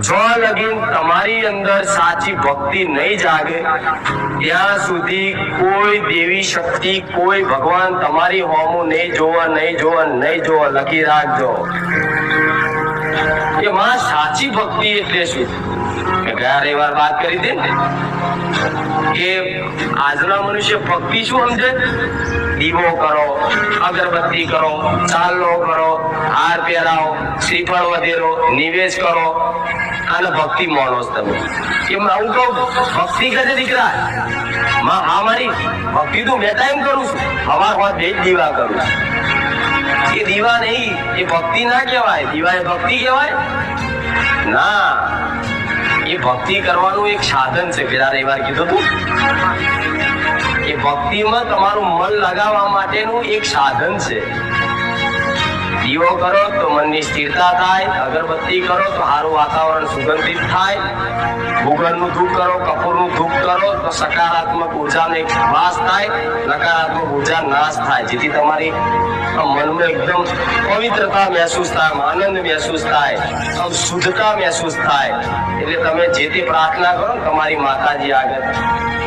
જો લગીન તમારી અંદર સાચી ભક્તિ નહીં જાગે, ત્યાં સુધી કોઈ દેવી શક્તિ, કોઈ ભગવાન તમારી હોમો નહીં જોવા નહીં જોવા નહીં જોવા લખી રાખજો. કે માં સાચી ભક્તિ એટલે શું? ગયા રવિવાર વાત કરી હતી કે આજના મનુષ્ય ભક્તિ શું સમજે? દીવો કરો, અગરબત્તી કરો ચાલો કરો, હાર પહેરાવો, શ્રીફળ વધેરો નિવેશ કરો. અને ભક્તિ માનો તમે. કે હું કહું, ભક્તિ કરે દીકરા. માં, હા મારી, ભક્તિ તો મેં ટાઈમ કરું છું. હવા હોત બે દીવા કરું છું. એ દીવા નહીં, એ ભક્તિ ના કહેવાય. દીવા એ ભક્તિ કહેવાય. ના. એ ભક્તિ કરવાનું એક સાધન છે પેલા રવિવાર કીધું તું એ ભક્તિમાં તમારું મન લગાવવા માટેનું એક સાધન છે. દીવો કરો તો મનની સ્થિરતા થાય, અગરબત્તી કરો તો સારું વાતાવરણ સુગંધિત થાય. ભૂગળનું ધૂપ કરો કપૂરનું ધૂપ કરો તો સકારાત્મક ઉર્જાનો એક વાસ થાય, નકારાત્મક ઊર્જા નાશ થાય. જેથી તમારી મનમાં એકદમ પવિત્રતા મહેસૂસ થાય, આનંદ મહેસૂસ થાય શુદ્ધતા મહેસૂસ થાય. એટલે તમે જે તે પ્રાર્થના કરો તમારી માતાજી આગળ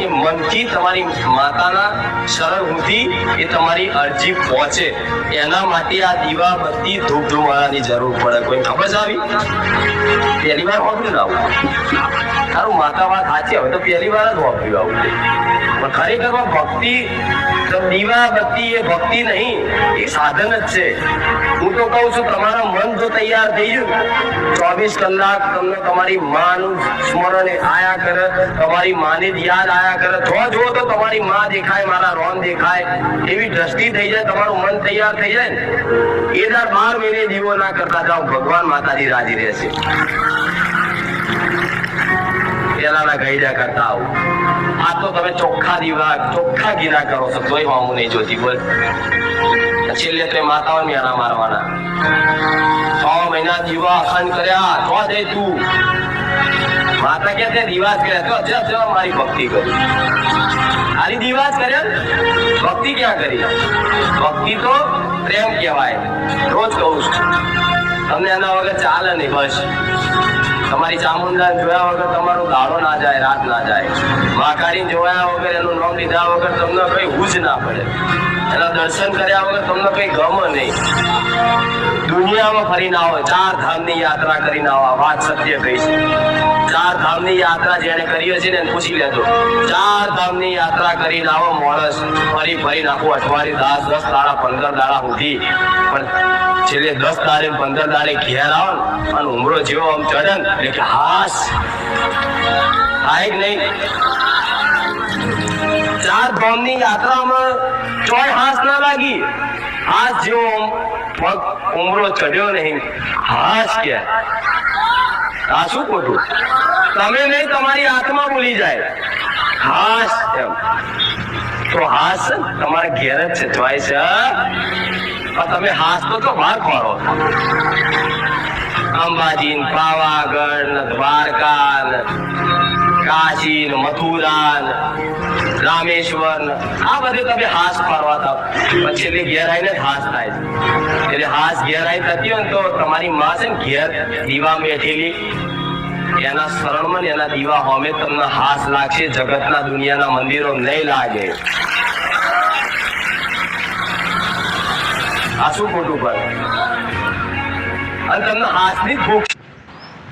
એ મનથી તમારી માતાના શરણ સુધી એ તમારી અરજી પહોંચે. એના માટે આ દીવા બત્તી ધૂપ ધુમાડાની જરૂર પડે. કોઈ ખબર છે આવી? પહેલી વાર વાપર્યું ના આવું? તારું માતા વાત સાચી હવે તો પહેલી વાર જ વાપર્યું આવું. પણ ખરેખર ભક્તિ તો દીવા બત્તી એ ભક્તિ નહીં, એ સાધન જ છે. હું તો કહું છું, તમારા મન જો તૈયાર થઈ ગયું, ચોવીસ કલાક તમને તમારી માનું સ્મરણ આયા કરે તમારી માને જ યાદ આયા કરે જો જો તો તમારી માં દેખાય, મારા રોન દેખાય, એવી દ્રષ્ટિ થઈ જાય, તમારું મન તૈયાર થઈ જાય ને. એ દર બાર મહિને દીવો ના કરતા જાઓ, ભગવાન માતાજી રાજી રહેશે. પેલાના ગાયડા કરતા આવું. આ તો તમે ચોખ્ખા દીવા ચોખ્ખા ગીરા કરો છો, તોય મામું નહીં જોતી, બોલ. છેલ્લે તો માતાઓ મેળા મારવાના. છ મહિના દીવા અખંડ કર્યા તો દે તું. માતા કે તે દિવાસ કર્યા. તો જવા મારી ભક્તિ કરી. આની દિવાસ કર્યા? ભક્તિ ક્યાં કરી? ભક્તિ તો પ્રેમ કહેવાય. રોજ કહું છું. તમને એના વગર ચાલે નહીં, બસ. તમારી ચામુંડા જોયા વગર તમારો ગાળો ના જાય, રાત ના જાય. મહાકાળી જોયા વગર, એનું નામ લીધા વગર તમને કઈ હુજ ના પડે. એના દર્શન કર્યા વગર તમને કઈ ગમે નહીં. દુનિયામાં ફરીને આવો ચાર ધામની યાત્રા કરીને આવો વાત સત્ય કહી છે. ચાર ધામની યાત્રા જેને કરી હશે ને પૂછી લેજો. ચાર ધામની યાત્રા કરીને આવો માણસ ફરી ફરી નાખો અઠવાડિયે, દસ દસ, દાડા, પંદર દાડા સુધી. પણ છેલ્લે દસ તારીખ, પંદર તારીખ ઘેર આવો અને ઉમરો જેવો આમ ચડે એટલે કે હાસ. થાય નહીં. ચાર ધામની યાત્રામાં ચોય હાસ ના લાગી. હાસ જેવો પગ ઉમરો ચડ્યો નહીં. હાસ કે. આ શું ખોટું? તમે નહીં, તમારી આત્મા ભૂલી જાય. હાસ એમ. તો હાસ તમારા ઘેર જ છે છે તમે હાસ તો બહાર પાડો અંબાજી પાવાગઢ દ્વારકા કાશી મથુરા રામેશ્વર, આ બધે તમે હાસ પાડવા થાવ પછી એટલે ઘેર આવીને હાસ થાય એટલે હાસ ઘેર થતી હોય તો તમારી માં છે ને ઘેર દીવા બેઠેલી. એના શરણમાં ને એના દીવા હોમે તમને હાસ લાગશે. જગતના દુનિયાના મંદિરો નહીં લાગે. આ શું ખોટું કરે અને તમને હાથની ભૂખ